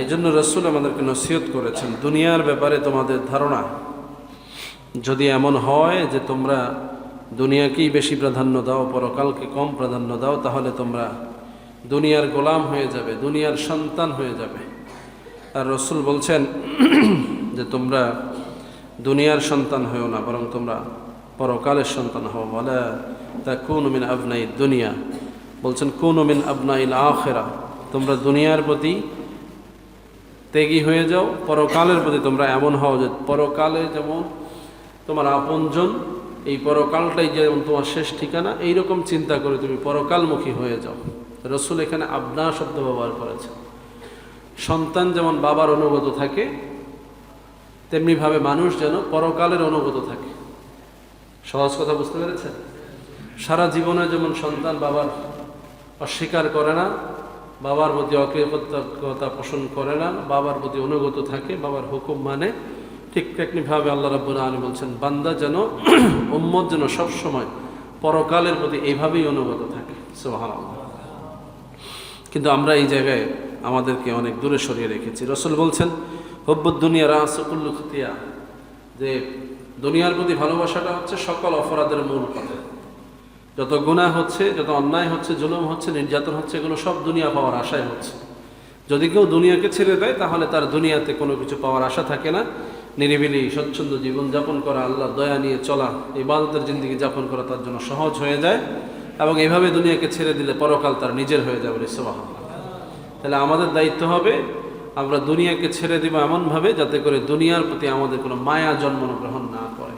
এই জন্য রসুল আমাদেরকে নসিহত করেছেন, দুনিয়ার ব্যাপারে তোমাদের ধারণা, যদি এমন হয় যে তোমরা দুনিয়াকেই বেশি প্রাধান্য দাও, পরকালকে কম প্রাধান্য দাও, তাহলে তোমরা দুনিয়ার গোলাম হয়ে যাবে, দুনিয়ার সন্তান হয়ে যাবে। আর রসুল বলছেন যে তোমরা দুনিয়ার সন্তান হয়েও না, বরং তোমরা পরকালের সন্তান হও। বলে তা কোন মিন আবনাই দুনিয়া। বলছেন, কোন মিন আবনাইল আখেরা। তোমরা দুনিয়ার প্রতি ত্যাগী হয়ে যাও। পরকালের প্রতি তোমরা এমন হও যে পরকালে যেমন তোমার আপনজন, এই পরকালটাই যেমন তোমার শেষ ঠিকানা, এইরকম চিন্তা করে তুমি পরকালমুখী হয়ে যাও। রসুল এখানে আবনা শব্দ ব্যবহার করেছে সন্তান যেমন বাবার অনুগত থাকে, তেমনিভাবে মানুষ যেন পরকালের অনুগত থাকে। সহজ কথা বুঝতে পেরেছেন? সারা জীবনে যেমন সন্তান বাবার অস্বীকার করে না বাবার প্রতি অকৃতজ্ঞতা পোষণ করে না, বাবার প্রতি অনুগত থাকে, বাবার হুকুম মানে ঠিক তেমনিভাবে আল্লাহ রাব্বুল আলী বলছেন, বান্দা যেন উম্মত যেন সবসময় পরকালের প্রতি এইভাবেই অনুগত থাকে। সোহান কিন্তু আমরা এই জায়গায় আমাদেরকে অনেক দূরে সরিয়ে রেখেছি। রসুল বলছেন, হব্বুদ দুনিয়া রাসকুল্লু খতিয়া। যে দুনিয়ার প্রতি ভালোবাসাটা হচ্ছে সকল অপরাধের মূল কথা। যত গুণা হচ্ছে, যত অন্যায় হচ্ছে, জুলুম হচ্ছে, নির্যাতন হচ্ছে, এগুলো সব দুনিয়া পাওয়ার আশায় হচ্ছে। যদি কেউ দুনিয়াকে ছেড়ে দেয়, তাহলে তার দুনিয়াতে কোনো কিছু পাওয়ার আশা থাকে না। নিরিবিলি, স্বচ্ছন্দ জীবনযাপন করা আল্লাহ দয়া নিয়ে চলা, ইবাদতের জিন্দিগি যাপন করা তার জন্য সহজ হয়ে যায় এবং এইভাবে দুনিয়াকে ছেড়ে দিলে পরকাল তার নিজের হয়ে যাবে রিসবাহ তাহলে আমাদের দায়িত্ব হবে, আমরা দুনিয়াকে ছেড়ে দিব এমনভাবে যাতে করে দুনিয়ার প্রতি আমাদের কোনো মায়া জন্ম গ্রহণ না করে।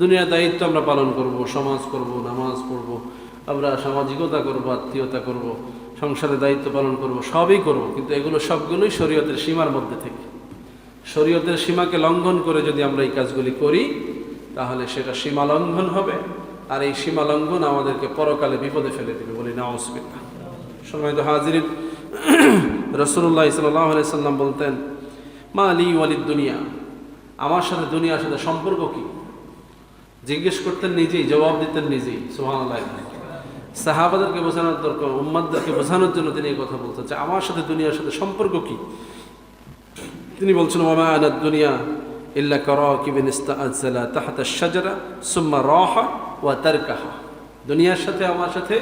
দুনিয়ার দায়িত্ব আমরা পালন করব, সমাজ করব, নামাজ পড়ব, আমরা সামাজিকতা করব, আত্মীয়তা করব সংসারের দায়িত্ব পালন করব, সবই করব, কিন্তু এগুলো সবগুলোই শরীয়তের সীমার মধ্যে থেকে। শরীয়তের সীমাকে লঙ্ঘন করে যদি আমরা এই কাজগুলি করি, তাহলে সেটা সীমা লঙ্ঘন হবে, আর এই সীমা লঙ্ঘন আমাদেরকে পরকালে বিপদে ফেলে দেবে বলি না অসুবিধা সময় তো হাজির রসুল্লাহ সাল্লাহ সাল্লাম বলতেন, মা আলী ওয়ালিদ দুনিয়া। আমার সাথে দুনিয়ার সাথে সম্পর্ক কি? জিজ্ঞেস করতেন নিজেই, জবাব দিতেন নিজেই সোহান আল্লাহ সাহাবাদেরকে বোঝানোর দরকার, উম্মাদদেরকে বোঝানোর জন্য তিনি এই কথা বলতেন যে, আমার সাথে দুনিয়ার সাথে সম্পর্ক কি? তিনি বলছেন ওমা আনাদ দুনিয়া ইল্লা কর কিবিন ইস্তাআজ্জালা তাহাতা শাজারা সুম্মা রাহা ওয়া তারকাহা। দুনিয়ার সাথে আমার সাথে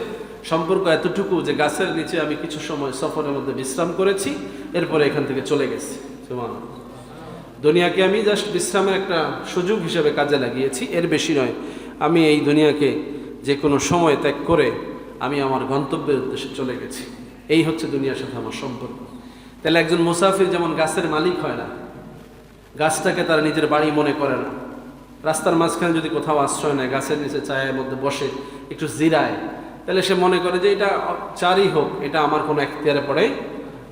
সম্পর্ক এতটুকু যে, গাছের নিচে আমি কিছু সময় সফরের মধ্যে বিশ্রাম করেছি, এরপরে এখান থেকে চলে গেছি, সুবহানাল্লাহ। দুনিয়াকে আমি জাস্ট বিশ্রামের একটা সুযোগ হিসেবে কাজে লাগিয়েছি, এর বেশি নয়। আমি এই দুনিয়াকে যে কোনো সময় ত্যাগ করে আমি আমার গন্তব্যের উদ্দেশ্যে চলে গেছি। এই হচ্ছে দুনিয়ার সাথে আমার সম্পর্ক। তাহলে একজন মুসাফির যেমন গাছের মালিক হয় না, গাছটাকে তার নিজের বাড়ি মনে করে না। রাস্তার মাঝখানে যদি কোথাও আশ্রয় নেয়, গাছের নিচে চায়ের মধ্যে বসে একটু জিরায়, তাহলে সে মনে করে যে এটা চারই হোক, এটা আমার কোনো এখতিয়ারে পড়ে।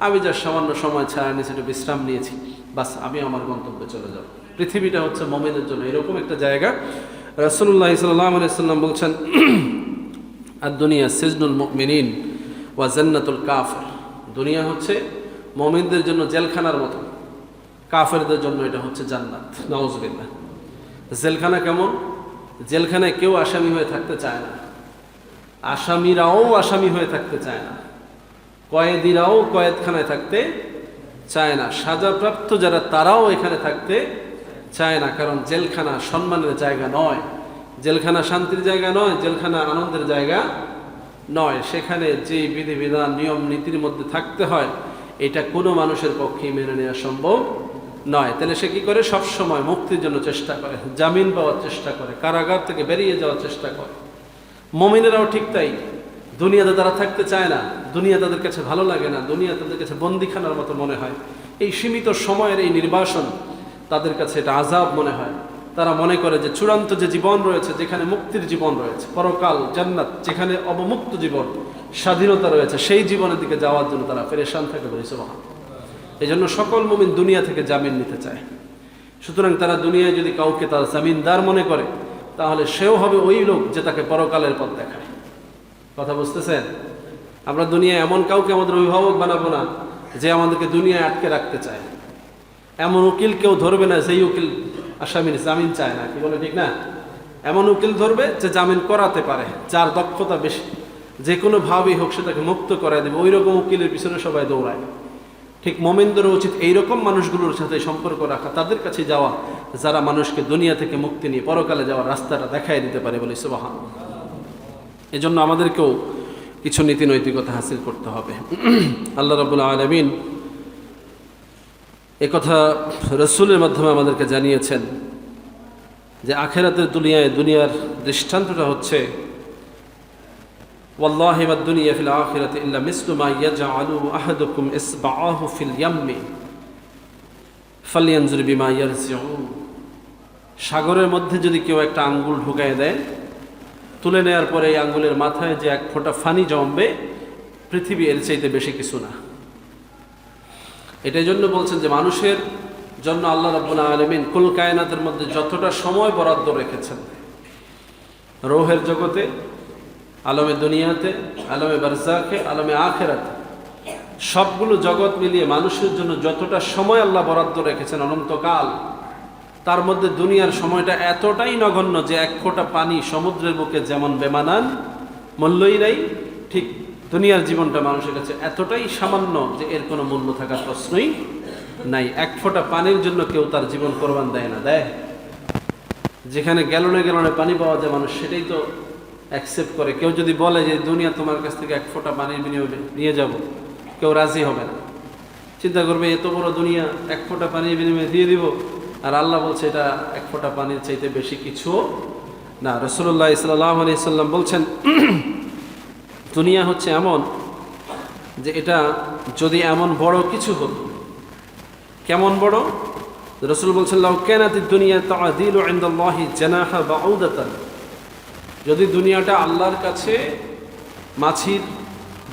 আমি যা সামান্য সময় ছায়া নিচে একটু বিশ্রাম নিয়েছি। বাস, আমি আমার গন্তব্যে চলে যাব। পৃথিবীটা হচ্ছে মমিনের জন্য। এরকম একটা জায়গা। রসুল্লাহ সাল্লাম বলছেন আর দুনিয়া সিজনুল মিনিন ওয়া জান্নাতুল কাফের। দুনিয়া হচ্ছে মমিনদের জন্য জেলখানার মতো। কাফেরদের জন্য এটা হচ্ছে জান্নাত। নওয়াজবিল্লা জেলখানা কেমন? জেলখানায় কেউ আসামি হয়ে থাকতে চায় না। আসামিরাও আসামি হয়ে থাকতে চায় না। কয়েদিরাও কয়েদখানায় থাকতে চায় না। সাজাপ্রাপ্ত যারা, তারাও এখানে থাকতে চায় না, কারণ জেলখানা সম্মানের জায়গা নয়। জেলখানা শান্তির জায়গা নয়, জেলখানা আনন্দের জায়গা নয়। সেখানে যে বিধিবিধান, নিয়ম, নীতির মধ্যে থাকতে হয়, এটা কোনো মানুষের পক্ষে মেনে নেওয়া সম্ভব নয়। তাহলে সে কি করে? সবসময় মুক্তির জন্য চেষ্টা করে, জামিন পাওয়ার চেষ্টা করে, কারাগার থেকে বেরিয়ে যাওয়ার চেষ্টা করে। মমিনেরাও ঠিক তাই। দুনিয়াতে তারা থাকতে চায় না, দুনিয়া তাদের কাছে ভালো লাগে না, দুনিয়া তাদের কাছে বন্দিখানার মতো মনে হয়। এই সীমিত সময়ের এই নির্বাসন তাদের কাছে এটা আজাব মনে হয়। তারা মনে করে যে চূড়ান্ত যে জীবন রয়েছে, যেখানে মুক্তির জীবন রয়েছে, পরকাল, জান্নাত, যেখানে অবমুক্ত জীবন, স্বাধীনতা রয়েছে, সেই জীবনের দিকে যাওয়ার জন্য তারা ফেরেশান থাকে বলে সুবহান। এই জন্য সকল মুমিন দুনিয়া থেকে জামিন নিতে চায়। সুতরাং তারা দুনিয়ায় যদি কাউকে তার জামিনদার মনে করে, তাহলে সেও হবে ওই লোক যে তাকে পরকালের পথ দেখায়। কথা বুঝতেছেন? আমরা দুনিয়ায় এমন কাউকে আমাদের অভিভাবক বানাবো না যে আমাদেরকে দুনিয়ায় আটকে রাখতে চায়। এমন উকিল কেউ ধরবে না সেই উকিল আসামির জামিন চায় না, কি বলে ঠিক না? এমন উকিল ধরবে যে জামিন করাতে পারে, যার দক্ষতা বেশি। যে কোনোভাবেই হোক, সে তাকে মুক্ত করায় দেবে। ওই রকম উকিলের পিছনে সবাই দৌড়ায়। ঠিক মোমেন্দ্র উচিত এইরকম মানুষগুলোর সাথে সম্পর্ক রাখা, তাদের কাছে যাওয়া, যারা মানুষকে দুনিয়া থেকে মুক্তি নিয়ে পরকালে যাওয়ার রাস্তাটা দেখাই দিতে পারে বলে সুবাহান এজন্য আমাদেরকেও কিছু নীতি নৈতিকতা হাসিল করতে হবে আল্লাহ রাবুল আলমিন একথা রসুলের মাধ্যমে আমাদেরকে জানিয়েছেন যে আখেরাতের দুনিয়ায় দুনিয়ার দৃষ্টান্তটা হচ্ছে والله ما الدنيا في الآخرة إلا مثل ما يجعل أحدكم إصبعه في اليم فلينظر بما يرجعون সাগরের মধ্যে যদি কেউ একটা আঙ্গুল ঢুকায় দেয় তুলে নেওয়ার পরে এই আঙ্গুলের মাথায় যে এক ফোঁটা ফানি জমবে, পৃথিবী এর চাইতে বেশি কিছু না। এটাই জন্য বলছেন যে মানুষের জন্য আল্লাহ রাব্বুল আলমিন কুল কায়নাতের মধ্যে যতটা সময় বরাদ্দ রেখেছেন, রোহের জগতে, আলমে দুনিয়াতে, আলমে বারজাকে আলমে আখেরাতে, সবগুলো জগৎ মিলিয়ে মানুষের জন্য যতটা সময় আল্লাহ বরাদ্দ রেখেছেন অনন্তকাল তার মধ্যে দুনিয়ার সময়টা এতটাই নগণ্য যে এক ফোঁটা পানি সমুদ্রের বুকে যেমন বেমানান, মূল্যই নাই, ঠিক দুনিয়ার জীবনটা মানুষের কাছে এতটাই সামান্য যে এর কোনো মূল্য থাকার প্রশ্নই নাই। এক ফোঁটা পানির জন্য কেউ তার জীবন কোরবান দেয় না। দেয় যেখানে গ্যালনে গ্যালনে পানি পাওয়া যায়, মানুষ সেটাই তো অ্যাকসেপ্ট করে। কেউ যদি বলে যে, দুনিয়া তোমার কাছ থেকে এক ফোঁটা পানির বিনিয়োগে নিয়ে যাব, কেউ রাজি হবে না। চিন্তা করবে, এত বড় দুনিয়া, এক ফোঁটা পানির বিনিময়ে দিয়ে দিব? আর আল্লাহ বলছে এটা এক ফোঁটা পানির চাইতে বেশি কিছু না। রসুল্লাহ ইসলাম আলি সাল্লাম বলছেন, দুনিয়া হচ্ছে এমন যে এটা যদি এমন বড় কিছু হতো, কেমন বড়? রসুল বলছেন, লাউ কেনাতি দুনিয়া তাদিল ইনদাল্লাহি জানাহা বাউদাতান। যদি দুনিয়াটা আল্লাহর কাছে মাছির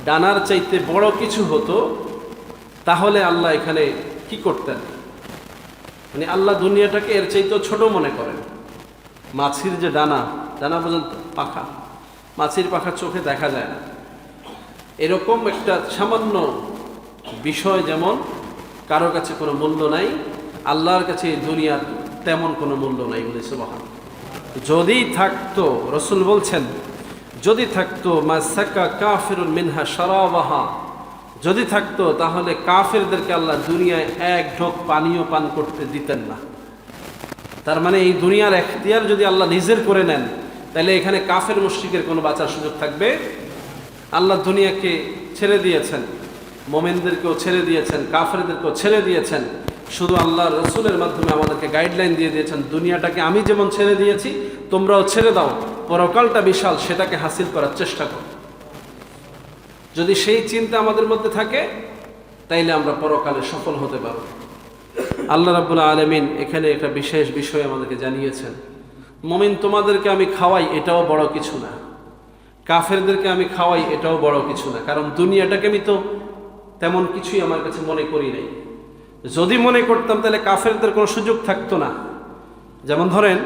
ডানার চাইতে বড় কিছু হতো, তাহলে আল্লাহ এখানে কি করতেন? মানে আল্লাহ দুনিয়াটাকে এর চাইতেও ছোট মনে করেন। মাছির যে ডানা ডানা পর্যন্ত পাখা, মাছির পাখা চোখে দেখা যায় না। এরকম একটা সামান্য বিষয় যেমন কারও কাছে কোনো মূল্য নাই, আল্লাহর কাছে এই দুনিয়ার তেমন কোনো মূল্য নাই বলেছে মহান যদি থাকতো, রসুল বলছেন, যদি থাকতো, মা সাকা কাফিরুল মিনহা সারাবাহা যদি থাকতো, তাহলে কাফেরদেরকে আল্লাহ দুনিয়ায় এক ঢোক পানীয় পান করতে দিতেন না। তার মানে এই দুনিয়ার এখতিয়ার যদি আল্লাহ নিজের করে নেন, তাহলে এখানে কাফের মুশ্রিকের কোনো বাঁচার সুযোগ থাকবে? আল্লাহ দুনিয়াকে ছেড়ে দিয়েছেন, মোমেনদেরকেও ছেড়ে দিয়েছেন, কাফেরদেরকেও ছেড়ে দিয়েছেন। শুধু আল্লাহ রসুলের মাধ্যমে আমাদেরকে গাইডলাইন দিয়ে দিয়েছেন, দুনিয়াটাকে আমি যেমন ছেড়ে দিয়েছি, তোমরাও ছেড়ে দাও, পরকালটা বিশাল, সেটাকে হাসিল করার চেষ্টা করো। যদি সেই চিন্তা আমাদের মধ্যে থাকে, তাইলে আমরা পরকালে সফল হতে পারব। আল্লাহ রাবুল্লাহ আলমিন এখানে একটা বিশেষ বিষয় আমাদেরকে জানিয়েছেন। মমিন তোমাদেরকে আমি খাওয়াই এটাও বড় কিছু না। কাফেরদেরকে আমি খাওয়াই এটাও বড় কিছু না। কারণ দুনিয়াটাকে আমি তো তেমন কিছুই আমার কাছে মনে করি নাই। যদি মনে করতাম তাহলে কাফেরদের কোনো সুযোগ থাকতো না। যেমন ধরেন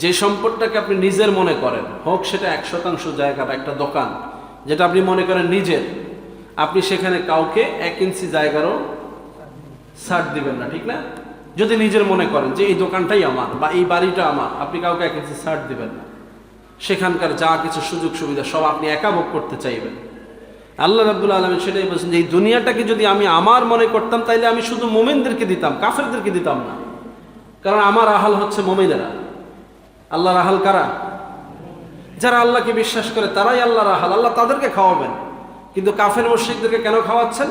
যে সম্পদটাকে আপনি নিজের মনে করেন, হোক সেটা এক শতাংশ জায়গা বা একটা দোকান, যেটা আপনি মনে করেন নিজের, আপনি সেখানে কাউকে এক ইঞ্চি জায়গারও ছাড় দিবেন না, ঠিক না? যদি নিজের মনে করেন যে এই দোকানটাই আমার বা এই বাড়িটা আমার, আপনি কাউকে এক ইঞ্চি ছাড় দিবেন না। সেখানকার যা কিছু সুযোগ সুবিধা সব আপনি একা ভোগ করতে চাইবেন। আল্লাহ রাবুল আলমী সেটাই বলছেন যে এই দুনিয়াটাকে যদি আমি আমার মনে করতাম, তাইলে আমি শুধু মোমেনদেরকে দিতাম, কাফেরদেরকে দিতাম না। কারণ আমার আহাল হচ্ছে মোমেনেরা। আল্লাহর আহাল কারা? যারা আল্লাহকে বিশ্বাস করে তারাই আল্লাহর আহাল আল্লাহ তাদেরকে খাওয়াবেন। কিন্তু কাফের মসজিদদেরকে কেন খাওয়াচ্ছেন?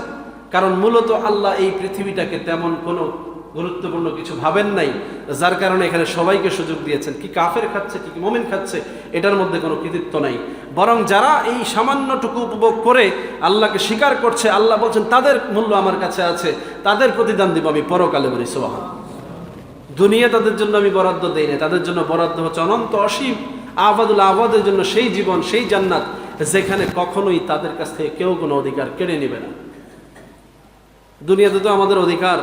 কারণ মূলত আল্লাহ এই পৃথিবীটাকে তেমন কোনো গুরুত্বপূর্ণ কিছু ভাবেন নাই, যার কারণে এখানে সবাইকে সুযোগ দিয়েছেন। কি কাফের খাচ্ছে, কি মোমেন খাচ্ছে, এটার মধ্যে কোনো কৃতিত্ব নাই। বরং যারা এই সামান্যটুকু উপভোগ করে আল্লাহকে স্বীকার করছে, আল্লাহ বলছেন, তাদের মূল্য আমার কাছে আছে, তাদের প্রতিদান দিব আমি পরকালে বলি সোহান দুনিয়া তাদের জন্য আমি বরাদ্দ দেই না তাদের জন্য বরাদ্দ হচ্ছে অনন্ত অসীম। আবাদুল আবাদের জন্য সেই জীবন, সেই জান্নাত, যেখানে কখনোই তাদের কাছ থেকে কেউ কোনো অধিকার কেড়ে নেবে না। দুনিয়াতে তো আমাদের অধিকার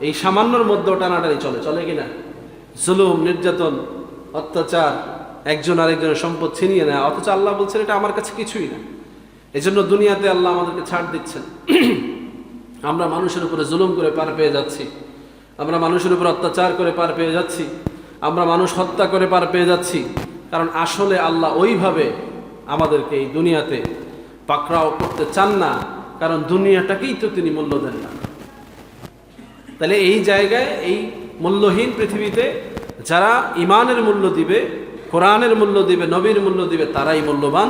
এই সামান্যর মধ্যেও টানাটানি চলে চলে কিনা? জুলুম, নির্যাতন, অত্যাচার, একজন আরেকজনের সম্পদ ছিনিয়ে নেয় অথচ আল্লাহ বলছেন এটা আমার কাছে কিছুই না। এই জন্য দুনিয়াতে আল্লাহ আমাদেরকে ছাড় দিচ্ছেন। আমরা মানুষের উপরে জুলুম করে পার পেয়ে যাচ্ছি। আমরা মানুষের উপর অত্যাচার করে পার পেয়ে যাচ্ছি। আমরা মানুষ হত্যা করে পার পেয়ে যাচ্ছি। কারণ আসলে আল্লাহ ওইভাবে আমাদেরকে এই দুনিয়াতে পাকড়াও করতে চান না। কারণ দুনিয়াটাকেই তো তিনি মূল্য দেন না। তাহলে এই জায়গায়, এই মূল্যহীন পৃথিবীতে যারা ইমানের মূল্য দিবে, কোরআনের মূল্য দিবে, নবীর মূল্য দিবে, তারাই মূল্যবান।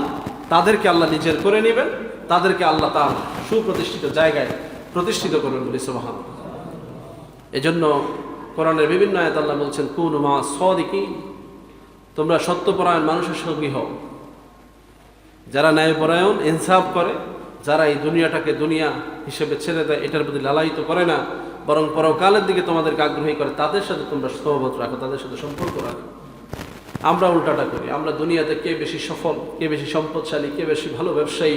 তাদেরকে আল্লাহ নিজের করে নেবেন। তাদেরকে আল্লাহ তার সুপ্রতিষ্ঠিত জায়গায় প্রতিষ্ঠিত করবেন বলি সোহান এজন্য কোরআনের বিভিন্ন আয়াত আল্লাহ বলছেন, কুন মা সদিকি তোমরা সত্যপরায়ণ মানুষের সঙ্গী হও। যারা ন্যায়পরায়ণ, ইনসাফ করে, যারা এই দুনিয়াটাকে দুনিয়া হিসেবে ছেড়ে দেয়, এটার প্রতি লালায়িত করে না, বরং পরকালের দিকে তোমাদেরকে আগ্রহী করে, তাদের সাথে তোমরা সহবত রাখো, তাদের সাথে সম্পর্ক রাখো। আমরা উল্টাটা করি, আমরা দুনিয়াতে কে বেশি সফল, কে বেশি সম্পদশালী, কে বেশি ভালো ব্যবসায়ী,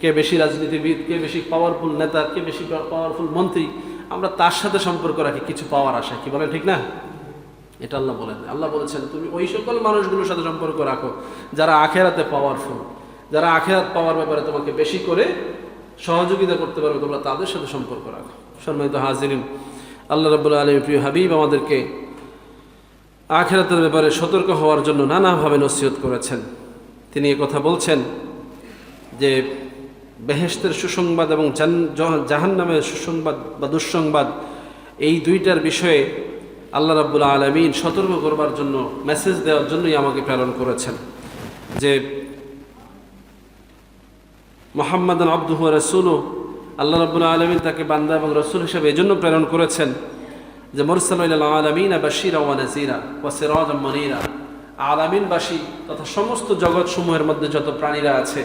কে বেশি রাজনীতিবিদ, কে বেশি পাওয়ারফুল নেতা, কে বেশি পাওয়ারফুল মন্ত্রী আমরা তার সাথে সম্পর্ক রাখি, কিছু পাওয়ার আশা কি বলে ঠিক না? এটা আল্লাহ বলেন। আল্লাহ বলেছেন, তুমি ওই সকল মানুষগুলোর সাথে সম্পর্ক রাখো যারা আখেরাতে পাওয়ারফুল যারা আখেরাত পাওয়ার ব্যাপারে তোমাকে বেশি করে সহযোগিতা করতে পারবে, তোমরা তাদের সাথে সম্পর্ক রাখো। সম্মানিত হাজিরিন, আল্লাহ রব্বুল আলম প্রিয় হাবিব আমাদেরকে আখেরাতের ব্যাপারে সতর্ক হওয়ার জন্য নানাভাবে নসিহত করেছেন। তিনি কথা বলছেন যে বেহেস্তের সুসংবাদ এবং জাহান নামের সুসংবাদ বা দুঃসংবাদ, এই দুইটার বিষয়ে আল্লাহ রাবুল আলমিন সতর্ক করবার জন্য মেসেজ দেওয়ার জন্যই আমাকে প্রেরণ করেছেন যে মোহাম্মদ আব্দুহ রসুলও আল্লাহ রাবুল আলমিন তাকে বান্দা এবং রসুল হিসেবে এজন্য প্রেরণ করেছেন যে মোরসাল আলামিনবাসী তথা সমস্ত জগৎ সমূহের মধ্যে যত প্রাণীরা আছে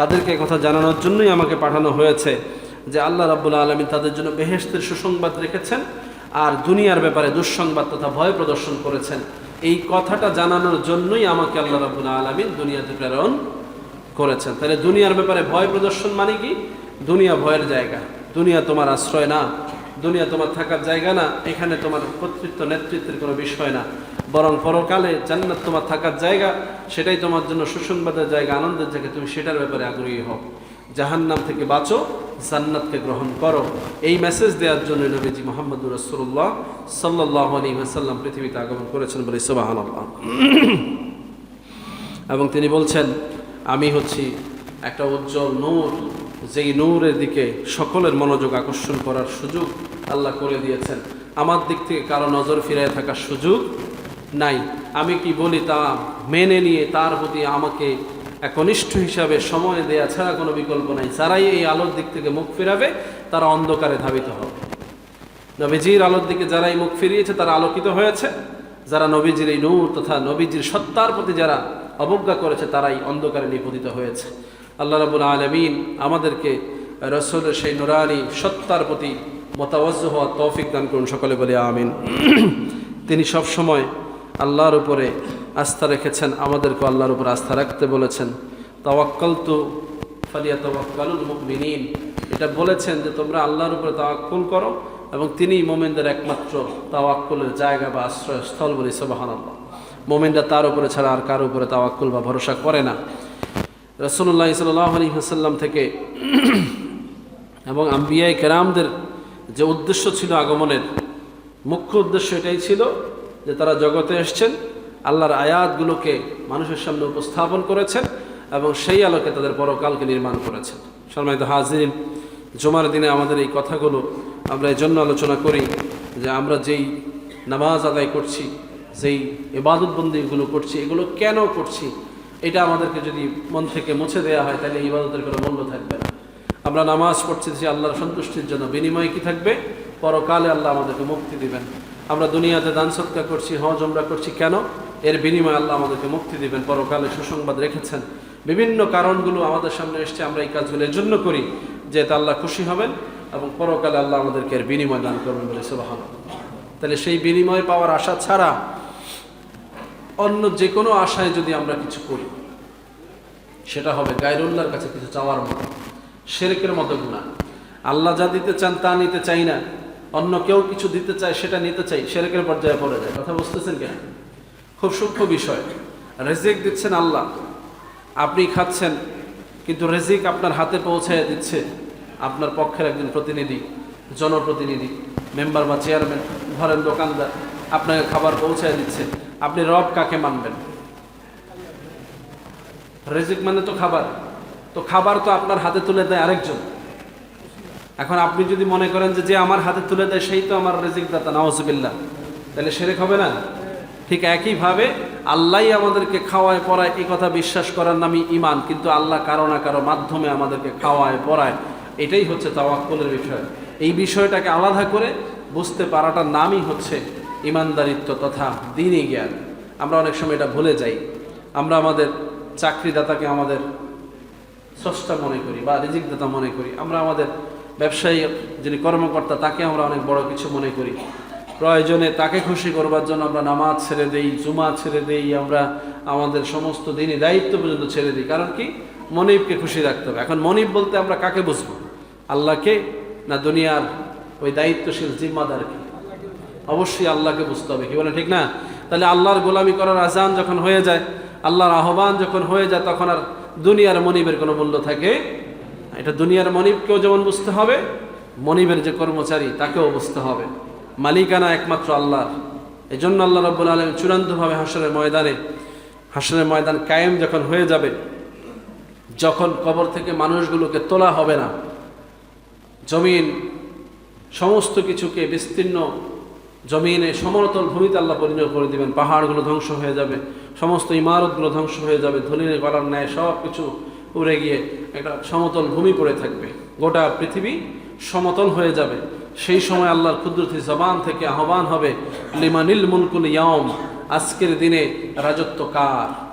তাদেরকে কথা জানানোর জন্যই আমাকে পাঠানো হয়েছে যে আল্লাহ রাবুল আলমিন তাদের জন্য বেহেস্তের সুসংবাদ রেখেছেন আর দুনিয়ার ব্যাপারে দুঃসংবাদ তথা ভয় প্রদর্শন করেছেন। এই কথাটা জানানোর জন্যই আমাকে আল্লাহ রাবুল আলমিন দুনিয়াতে প্রেরণ করেছেন। তাহলে দুনিয়ার ব্যাপারে ভয় প্রদর্শন মানে কি? দুনিয়া ভয়ের জায়গা। দুনিয়া তোমার আশ্রয় না। দুনিয়া তোমার থাকার জায়গা না। এখানে তোমার কর্তৃত্ব, নেতৃত্বের কোনো বিষয় না। বরং পরকালে জান্নাত তোমার থাকার জায়গা, সেটাই তোমার জন্য সুসংবাদের জায়গা, আনন্দের জায়গা, তুমি সেটার ব্যাপারে আগ্রহী হও। জাহান্নাম থেকে বাঁচো, জান্নাতকে গ্রহণ করো। এই মেসেজ দেওয়ার জন্য নবীজি মোহাম্মদ রসুল্লাহ সাল্লাহ আলী সাল্লাম পৃথিবীতে আগমন করেছেন বলে সোবাহান এবং তিনি বলছেন, আমি হচ্ছি একটা উজ্জ্বল নূর, যেই নূরের দিকে সকলের মনোযোগ আকর্ষণ করার সুযোগ আল্লাহ করে দিয়েছেন। আমার দিক থেকে কারও নজর ফিরায় থাকার সুযোগ নাই। আমি কি বলি তা মেনে নিয়ে তার প্রতি আমাকে একনিষ্ঠ হিসাবে সময় দেয়া ছাড়া কোনো বিকল্প নাই। যারাই এই আলোর দিক থেকে মুখ ফিরাবে, তারা অন্ধকারে ধাবিত হবে। নবীজির আলোর দিকে যারাই মুখ ফিরিয়েছে, তারা আলোকিত হয়েছে। যারা নবীজির এই নূর তথা নবীজির সত্তার প্রতি যারা অবজ্ঞা করেছে, তারাই অন্ধকারে নিপতিত হয়েছে। আল্লাহ রাবুল আলমিন আমাদেরকে রসুলের সেই নুরানি সত্তার প্রতি মোতাবজ্জ হওয়া তৌফিক দান করুন। সকলে বলে আমিন। তিনি সব সময় আল্লাহর উপরে আস্থা রেখেছেন আমাদেরকে আল্লাহর উপর আস্থা রাখতে বলেছেন। তাওয়াক্কাল তো ফালিয়া তাওয়াক্কালুল মুমিনিন। এটা বলেছেন যে, তোমরা আল্লাহর উপরে তাওয়াক্কুল করো এবং তিনি মোমেনদের একমাত্র তাওয়াক্কুলের জায়গা বা আশ্রয়স্থল বলি সবাহান আল্লাহ মোমেনরা তার উপরে ছাড়া আর কার উপরে তাওয়াক্কুল বা ভরসা করে না। রসুল্লাহ সাল্লাহ আলী হাসাল্লাম থেকে এবং আম্বিয়াই কেরামদের যে উদ্দেশ্য ছিল আগমনের, মুখ্য উদ্দেশ্য এটাই ছিল যে তারা জগতে এসছেন, আল্লাহর আয়াতগুলোকে মানুষের সামনে উপস্থাপন করেছেন এবং সেই আলোকে তাদের পরকালকে নির্মাণ করেছেন। সম্মানিত হাজির জমার দিনে আমাদের এই কথাগুলো আমরা এই জন্য আলোচনা করি যে আমরা যেই নামাজ আদায় করছি, যেই ইবাদতবন্দিগুলো করছি, এগুলো কেন করছি, এটা আমাদেরকে যদি মন থেকে মুছে দেওয়া হয়, তাহলে ইবাদতের কোনো মূল্য থাকবে না। আমরা নামাজ পড়ছি যে আল্লাহর সন্তুষ্টির জন্য, বিনিময় কি থাকবে? পরকালে আল্লাহ আমাদেরকে মুক্তি দিবেন। আমরা দুনিয়াতে দান সৎকার করছি, হজ আমরা করছি কেন? এর বিনিময়ে আল্লাহ আমাদেরকে মুক্তি দিবেন। পরকালে সুসংবাদ রেখেছেন। বিভিন্ন কারণগুলো আমাদের সামনে এসছে, আমরা এই কাজগুলো এর জন্য করি যে আল্লাহ খুশি হবেন এবং পরকালে আল্লাহ আমাদেরকে এর বিনিময় দান করবেন বলে সুবাহান তাহলে সেই বিনিময় পাওয়ার আশা ছাড়া অন্য যে কোনো আশায় যদি আমরা কিছু করি, সেটা হবে গায়রুল্লাহর কাছে কিছু চাওয়ার মতো। শেরেকের মতো গুণা আল্লাহ যা দিতে চান তা নিতে চাই না। অন্য কেউ কিছু দিতে চায়, সেটা নিতে চাই শেরেকের পর্যায়ে পড়ে যায়। কথা বুঝতেছেন কেন? খুব সূক্ষ্ম বিষয়। রেজিক দিচ্ছেন আল্লাহ। আপনি খাচ্ছেন, কিন্তু রেজিক আপনার হাতে পৌঁছায় দিচ্ছে আপনার পক্ষের একজন প্রতিনিধি, জনপ্রতিনিধি, মেম্বার বা চেয়ারম্যান ঘরের দোকানদার, আপনাকে খাবার পৌঁছায় দিচ্ছে। আপনি রব কাকে মানবেন? রেজিক মানে তো খাবার। তো খাবার তো আপনার হাতে তুলে দেয় আরেকজন। এখন আপনি যদি মনে করেন যে যে আমার হাতে তুলে দেয়, সেই তো আমার রেজিক দাতা নওয়াজবিল্লা তাহলে সেরেক হবে না? ঠিক একইভাবে আল্লাহই আমাদেরকে খাওয়ায় পড়ায় এই কথা বিশ্বাস করার নামই ইমান কিন্তু আল্লাহ কারও না কারও মাধ্যমে আমাদেরকে খাওয়ায় পড়ায় এটাই হচ্ছে তাওয়াক্কুলের বিষয়। এই বিষয়টাকে আলাদা করে বুঝতে পারাটার নামই হচ্ছে ইমানদারিত্ব তথা দিনই জ্ঞান। আমরা অনেক সময় এটা ভুলে যাই। আমরা আমাদের চাকরিদাতাকে আমাদের স্রষ্টা মনে করি বা রিজিকদাতা মনে করি। আমরা আমাদের ব্যবসায়ী যিনি কর্মকর্তা, তাকে আমরা অনেক বড় কিছু মনে করি। প্রয়োজনে তাকে খুশি করবার জন্য আমরা নামাজ ছেড়ে দেই জুমা ছেড়ে দেই, আমরা আমাদের সমস্ত দিনই দায়িত্ব পর্যন্ত ছেড়ে দিই। কারণ কি? মনিবকে খুশি রাখতে হবে। এখন মনিব বলতে আমরা কাকে বুঝব? আল্লাহকে না দুনিয়ার ওই দায়িত্বশীল জিম্মাদারকে? অবশ্যই আল্লাহকে বুঝতে হবে। কি বলে ঠিক না? তাহলে আল্লাহর গোলামি করার আজান যখন হয়ে যায়, আল্লাহর আহ্বান যখন হয়ে যায়, তখন আর দুনিয়ার মনিবের কোনো মূল্য থাকে। এটা দুনিয়ার মনিবকেও যেমন বুঝতে হবে, মনিবের যে কর্মচারী তাকেও বুঝতে হবে। মালিকানা একমাত্র আল্লাহর। এই জন্য আল্লাহ রব্বুল আলম চূড়ান্তভাবে হাসরের ময়দানে হাসরের ময়দান কায়েম যখন হয়ে যাবে, যখন কবর থেকে মানুষগুলোকে তোলা হবে না, জমিন সমস্ত কিছুকে বিস্তীর্ণ জমিনে সমতল ভূমিতে আল্লাহ পরিণত করে দিবেন, পাহাড়গুলো ধ্বংস হয়ে যাবে, সমস্ত ইমারতগুলো ধ্বংস হয়ে যাবে ধলিনে গলার ন্যায় সব কিছু উড়ে গিয়ে একটা সমতল ভূমি পড়ে থাকবে। গোটা পৃথিবী সমতল হয়ে যাবে। সেই সময় আল্লাহর কুদরতি জবান থেকে আহ্বান হবে, লিমানিল মুলকুল ইয়ম আজকের দিনে রাজত্ব কার?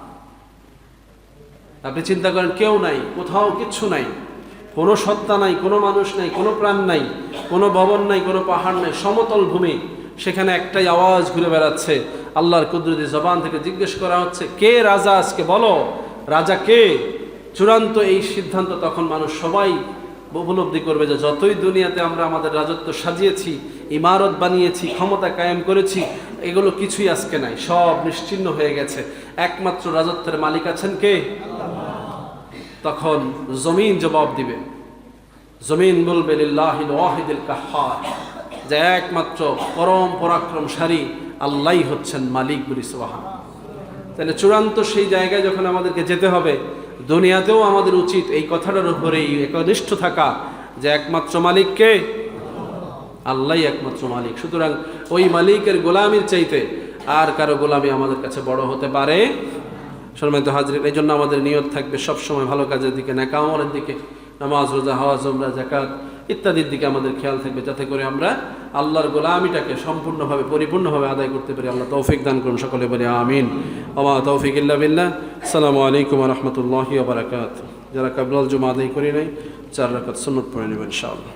আপনি চিন্তা করেন, কেউ নাই, কোথাও কিচ্ছু নাই। কোনো সত্তা নাই, কোনো মানুষ নাই, কোনো প্রাণ নাই, কোনো ভবন নাই, কোনো পাহাড় নাই, সমতল ভূমি। সেখানে একটাই আওয়াজ ঘুরে বেড়াচ্ছে। আল্লাহর কুদরতি জবান থেকে জিজ্ঞেস করা হচ্ছে, কে রাজা আজকে? বলো, রাজা কে? চূড়ান্ত এই সিদ্ধান্ত তখন মানুষ সবাই উপলব্ধি করবে যে যতই দুনিয়াতে আমরা আমাদের রাজত্ব সাজিয়েছি, ইমারত বানিয়েছি, ক্ষমতা কায়েম করেছি, এগুলো কিছুই আজকে নাই, সব নিশ্চিন্ন হয়ে গেছে। একমাত্র রাজত্বের মালিক আছেন কে? তখন জমিন জবাব দিবে। জমিন বলবে কাহ্হার যে একমাত্র পরম পরাক্রমশালী আল্লাহই হচ্ছেন মালিক বলি সোহান তাহলে চূড়ান্ত সেই জায়গায় যখন আমাদেরকে যেতে হবে দুনিয়াতেও আমাদের উচিত এই কথাটার উপরেই একনিষ্ঠ থাকা যে একমাত্র মালিককে আল্লাহ একমাত্র মালিক। সুতরাং ওই মালিকের গোলামির চাইতে আর কারও গোলামি আমাদের কাছে বড় হতে পারে। সম্মানিত হাজরিন এই জন্য আমাদের নিয়ত থাকবে সবসময় ভালো কাজের দিকে নেকামলের দিকে, নামাজ, রোজা হাওয়া জমরা জাকাত ইত্যাদির দিকে আমাদের খেয়াল থাকবে, যাতে করে আমরা আল্লাহর গোলামিটাকে সম্পূর্ণভাবে, পরিপূর্ণভাবে আদায় করতে পারি আল্লাহ তৌফিক দান করুন, সকলে বলে আমিন। আমা তৌফিক ইল্লা বিল্লাহ। সালামু আলাইকুম রহমতুল্লাহি বারাকাত যারা কাবলাল জুমা আদায় করি নাই, চার রাকাত সুন্নত পড়ে নেবেন ইনশাআল্লাহ।